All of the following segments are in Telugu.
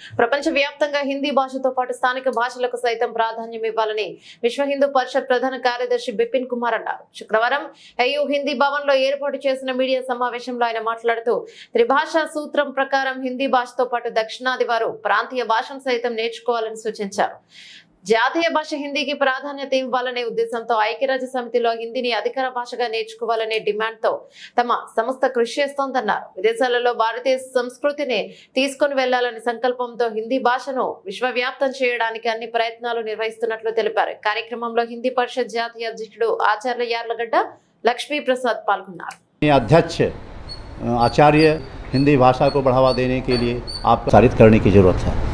ప్రపంచ వ్యాప్తంగా హిందీ భాషతో పాటు స్థానిక భాషలకు సైతం ప్రాధాన్యం ఇవ్వాలని విశ్వ హిందూ పరిషత్ ప్రధాన కార్యదర్శి బిపిన్ కుమార్ అన్నారు. శుక్రవారం ఏయూ హిందీ భవన్లో ఏర్పాటు చేసిన మీడియా సమావేశంలో ఆయన మాట్లాడుతూ త్రిభాషా సూత్రం ప్రకారం హిందీ భాషతో పాటు దక్షిణాది వారు ప్రాంతీయ భాషను సైతం నేర్చుకోవాలని సూచించారు. జాతీయ భాష హిందీకి ప్రాధాన్యత ఇవ్వాలనే ఉద్దేశంతో ఐక్యరాజ్య సమితిలో హిందీని అధికార భాషగా నేర్చుకోవాలనే డిమాండ్ తో తమ సంస్థ కృషి చేస్తోందన్నారు విదేశాలలో భారతీయ సంస్కృతిని తీసుకొని వెళ్లాలనే సంకల్పంతో హిందీ భాషను విశ్వవ్యాప్తం చేయడానికి అన్ని ప్రయత్నాలు నిర్వహిస్తున్నట్లు తెలిపారు కార్యక్రమంలో హిందీ పరిషత్ జాతీయ అధ్యక్షుడు ఆచార్య యార్లగడ్డ లక్ష్మీ ప్రసాద్ పాల్గొన్నారు अध्यक्ष आचार्य हिंदी भाषा को बढ़ावा देने के लिए आपको सारित करने की ज़रूरत है तो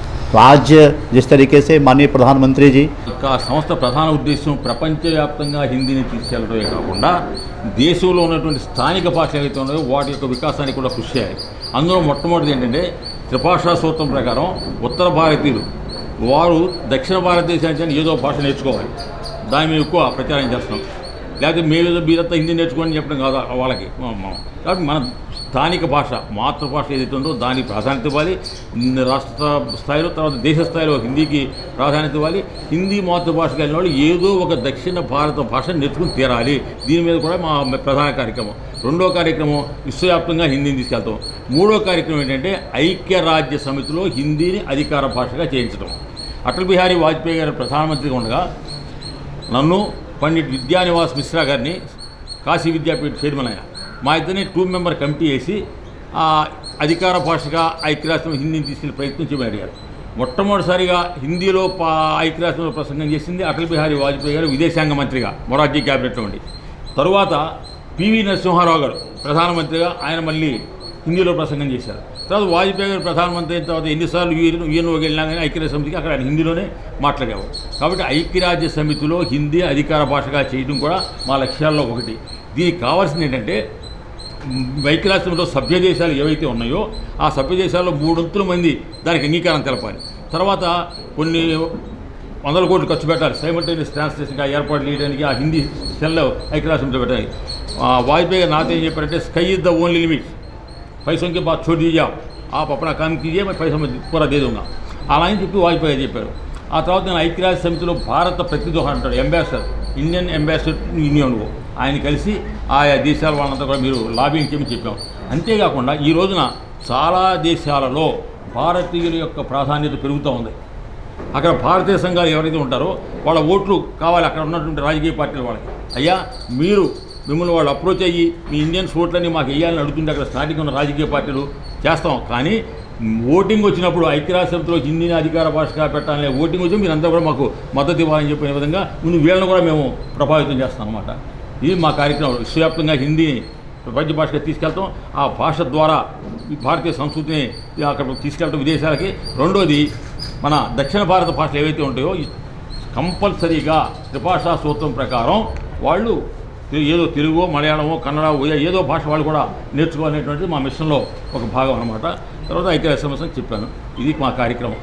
आज जिस तरीके से माननीय प्रधानमंत्री जी యొక్క సంస్థ ప్రధాన ఉద్దేశం ప్రపంచవ్యాప్తంగా హిందీని తీసుకెళ్ళడమే కాకుండా దేశంలో ఉన్నటువంటి స్థానిక భాషలు ఏవైతే ఉన్నాయో వాటి యొక్క వికాసానికి కూడా కృషి చేయాలి అందులో మొట్టమొదటిది ఏంటంటే త్రిభాషా సూత్రం ప్రకారం ఉత్తర భారతీయులు వారు దక్షిణ భారతదేశానికి ఏదో భాష నేర్చుకోవాలి దాని మీద ఎక్కువ ప్రచారం చేస్తున్నాం లేకపోతే మేమేదో మీరంతా హిందీ నేర్చుకోని చెప్పడం కాదు వాళ్ళకి మ- మ- కాబట్టి మన స్థానిక భాష మాతృభాష ఏదైతే ఉందో దానికి ప్రాధాన్యత ఇవ్వాలి. రాష్ట్ర స్థాయిలో తర్వాత దేశ స్థాయిలో హిందీకి ప్రాధాన్యత ఇవ్వాలి. హిందీ మాతృభాష కలిగిన వాళ్ళు ఏదో ఒక దక్షిణ భారత భాష నేర్చుకుని తీరాలి. దీని మీద కూడా మా ప్రధాన కార్యక్రమం. రెండో కార్యక్రమం విశ్వవ్యాప్తంగా హిందీని తీసుకెళ్తాం. మూడో కార్యక్రమం ఏంటంటే ఐక్యరాజ్య సమితిలో హిందీని అధికార భాషగా చేయించడం అటల్ బిహారీ వాజ్పేయి గారు ప్రధానమంత్రిగా ఉండగా నన్ను పండిట్ విద్యానివాస్ మిశ్రా గారిని కాశీ విద్యాపీఠ చైర్మన్ ఆయన మా ఇద్దరిని టూ మెంబర్ కమిటీ వేసి అధికార భాషగా ఐక్యరాష్ట్రం హిందీని తీసుకెళ్ళే ప్రయత్నం చేయమని అడిగారు మొట్టమొదటిసారిగా హిందీలో పా ఐక్యరాష్ట్రంలో ప్రసంగం చేసింది అటల్ బిహారీ వాజ్పేయి గారు విదేశాంగ మంత్రిగా మొరార్జీ క్యాబినెట్లో ఉండి. తరువాత పివి నరసింహారావు గారు ప్రధానమంత్రిగా ఆయన మళ్ళీ హిందీలో ప్రసంగం చేశారు. తర్వాత వాజ్పేయి గారు ప్రధానమంత్రి అయిన తర్వాత ఎన్నిసార్లు యూఎన్ యూఎన్ఓకి వెళ్ళినా కానీ ఐక్యరాజ్య సమితికి అక్కడ ఆయన హిందీలోనే మాట్లాడేవారు. కాబట్టి ఐక్యరాజ్య సమితిలో హిందీ అధికార భాషగా చేయడం కూడా మా లక్ష్యాల్లో ఒకటి. దీనికి కావాల్సింది ఏంటంటే ఐక్యరాజ్యంలో సభ్య దేశాలు ఏవైతే ఉన్నాయో ఆ సభ్య దేశాల్లో మూడొంతుల మంది దానికి అంగీకారం తెలపాలి. తర్వాత కొన్ని వందల కోట్లు ఖర్చు పెట్టాలి. సైమల్టేనియస్ ట్రాన్స్లేషన్గా ఏర్పాటు చేయడానికి ఆ హిందీ సెల్లో ఐక్యరాజ్యంలో పెట్టాలి. వాజ్పేయి నాతో ఏం చెప్పారంటే sky is the only limit పైసంకి బా చోటు చేయ. ఆ పప్పన కానికి కిజే మరి పైసా పూర దేదుగా అలా అని చెప్పి వాజ్పేయి చెప్పారు. ఆ తర్వాత నేను ఐక్యరాజ్య సమితిలో భారత ప్రతిదోహ అంటాడు అంబాసిడర్ ఇండియన్ అంబాసిడర్ యూనియన్లో. ఆయన కలిసి ఆయా దేశాల వాళ్ళంతా కూడా మీరు లాబింగ్ చేయమని చెప్పాం. అంతేకాకుండా ఈ రోజున చాలా దేశాలలో భారతీయుల యొక్క ప్రాధాన్యత పెరుగుతూ ఉంది. అక్కడ భారతీయ సంఘాలు ఎవరైతే ఉంటారో వాళ్ళ ఓట్లు కావాలి అక్కడ ఉన్నటువంటి రాజకీయ పార్టీల వాళ్ళకి. అయ్యా మీరు మిమ్మల్ని వాళ్ళు అప్రోచ్ అయ్యి మీ ఇండియన్స్ ఓట్లని మాకు వేయాలని అడుగుతుంటే అక్కడ స్థానిక ఉన్న రాజకీయ పార్టీలు చేస్తాం. కానీ ఓటింగ్ వచ్చినప్పుడు ఐక్యరాష్ట్రంతో హిందీని అధికార భాషగా పెట్టాలని ఓటింగ్ వచ్చి మీరంతా కూడా మాకు మద్దతు ఇవ్వాలని చెప్పిన విధంగా ముందు వీళ్ళని కూడా మేము ప్రభావితం చేస్తాం అనమాట ఇది మా కార్యక్రమం విశ్వవ్యాప్తంగా హిందీని ప్రపంచ భాషగా తీసుకెళ్తాం. ఆ భాష ద్వారా ఈ భారతీయ సంస్కృతిని అక్కడ తీసుకెళ్ళటం విదేశాలకి. రెండోది మన దక్షిణ భారత భాషలు ఏవైతే ఉంటాయో కంపల్సరీగా త్రిభాషా సూత్రం ప్రకారం వాళ్ళు ఏదో తెలుగు మలయాళమో కన్నడ ఒయా ఏదో భాష వాళ్ళు కూడా నేర్చుకోవాలనేటువంటిది మా మిషన్లో ఒక భాగం అనమాట తర్వాత ఐక్యరాజ్య సమస్య చెప్పాను. ఇది మా కార్యక్రమం.